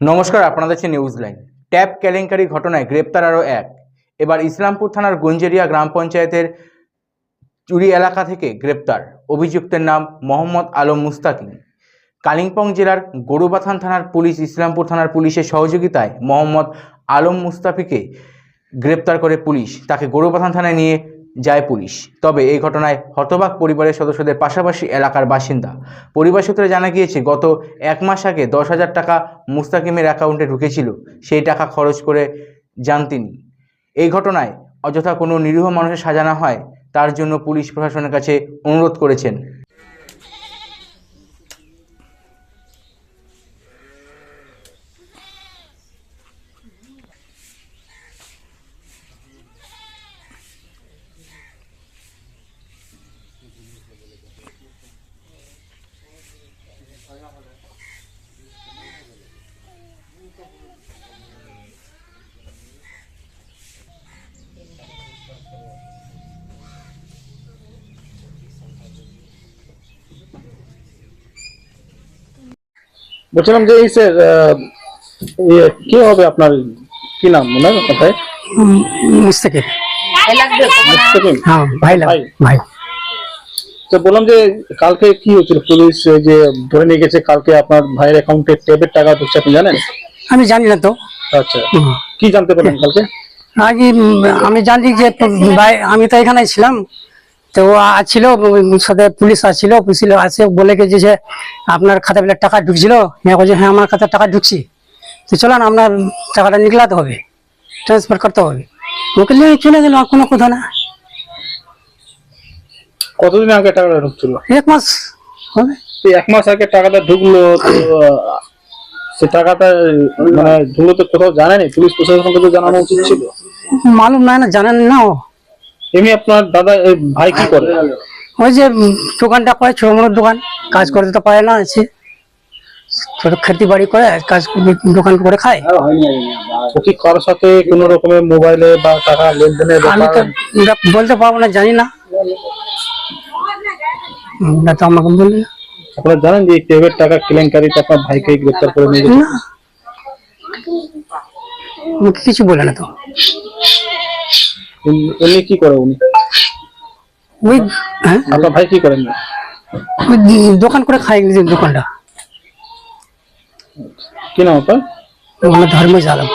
নমস্কার, আপনাদের হচ্ছে নিউজ লাইন কেলেঙ্কারি ঘটনায় গ্রেপ্তার আরও এক। এবার ইসলামপুর থানার গঞ্জেরিয়া গ্রাম পঞ্চায়েতের চুরি এলাকা থেকে গ্রেপ্তার। অভিযুক্তের নাম মোহাম্মদ আলম মুস্তাকিম। কালিম্পং জেলার গরুবাথান থানার পুলিশ ইসলামপুর থানার পুলিশের সহযোগিতায় মোহাম্মদ আলম মুস্তাফিকে গ্রেপ্তার করে পুলিশ। তাকে গরুবাথান থানায় নিয়ে যায় পুলিশ। তবে এই ঘটনায় হতবাক পরিবারের সদস্যদের পাশাপাশি এলাকার বাসিন্দা। পরিবার সূত্রে জানা গিয়েছে, গত এক মাস আগে দশ হাজার টাকা মুস্তাকিমের অ্যাকাউন্টে ঢুকেছিল। সেই টাকা খরচ করে যান তিনি। এই ঘটনায় অযথা কোনো নিরীহ মানুষের সাজানো হয়, তার জন্য পুলিশ প্রশাসনের কাছে অনুরোধ করেছেন। বলছিলাম যে এই স্যার কে হবে আপনার কি নাম ওনার? কোথায়? মুস্তাকিম। মুস্তাকিম। হ্যাঁ ভাই ভাই। ভাই। তো বললাম যে কালকে কি হচ্ছিল পুলিশ যে ধরে নিয়ে গেছে কালকে আপনার ভাইয়ের অ্যাকাউন্টে ট্যাবের টাকা ঢুকছে আপনি জানেন? আমি জানি না তো। আচ্ছা। কি জানতে পারলেন কালকে? আগে আমি জানি যে ভাই আমি তো এখানে ছিলাম। তো ও ছিল সাথে পুলিশ আসছিল পুলিশ আসে বলে গেছে যে আপনার খাতা বেলা টাকা ঢুকছিল। হ্যাঁ বলছে হ্যাঁ আমার খাতা টাকা ঢুকছি। তো চলো না আপনার টাকাটা নিকলাতে হবে ট্রান্সফার করতে হবে। ওকে নিয়ে চলে গেল কোনো কথা না। কতদিন আগে টাকাটা ঢুকছিল? এক মাস হবে। এক মাস আগে টাকাটা ঢুকলো সে টাকাটা মানে ঢুকলো তো কোথাও জানেনি? পুলিশ প্রশাসনকে তো জানানো উচিত ছিল। মালুম নাই না জানেন না ও। এমনি আপনার দাদা এই ভাই কি করে? ওই যে দোকানটা করে ছোট মোটো দোকান কাজ করতে তো পারে না আছে ছোট খেতি বাড়ি করে কাজ করে- দোকান করে খায়। ও কি কারোর সাথে কোনো রকমের মোবাইলে বা টাকা লেনদেনের আমি তো বলতে পারব না জানি না। তো আমাকে না। আপনারা জানেন যে টেবের টাকা কেলেঙ্কারিতে আপনার ভাইকে গ্রেপ্তার করে নিয়ে গেছে? কিছু বলে না তো। উনি- উনি কি করে উনি? ওই হ্যাঁ? আপনার ভাই কি করেন? ওই দোকান করে খায় দোকানটা। কি নাম আপনার? মানে ধর্ম জালাম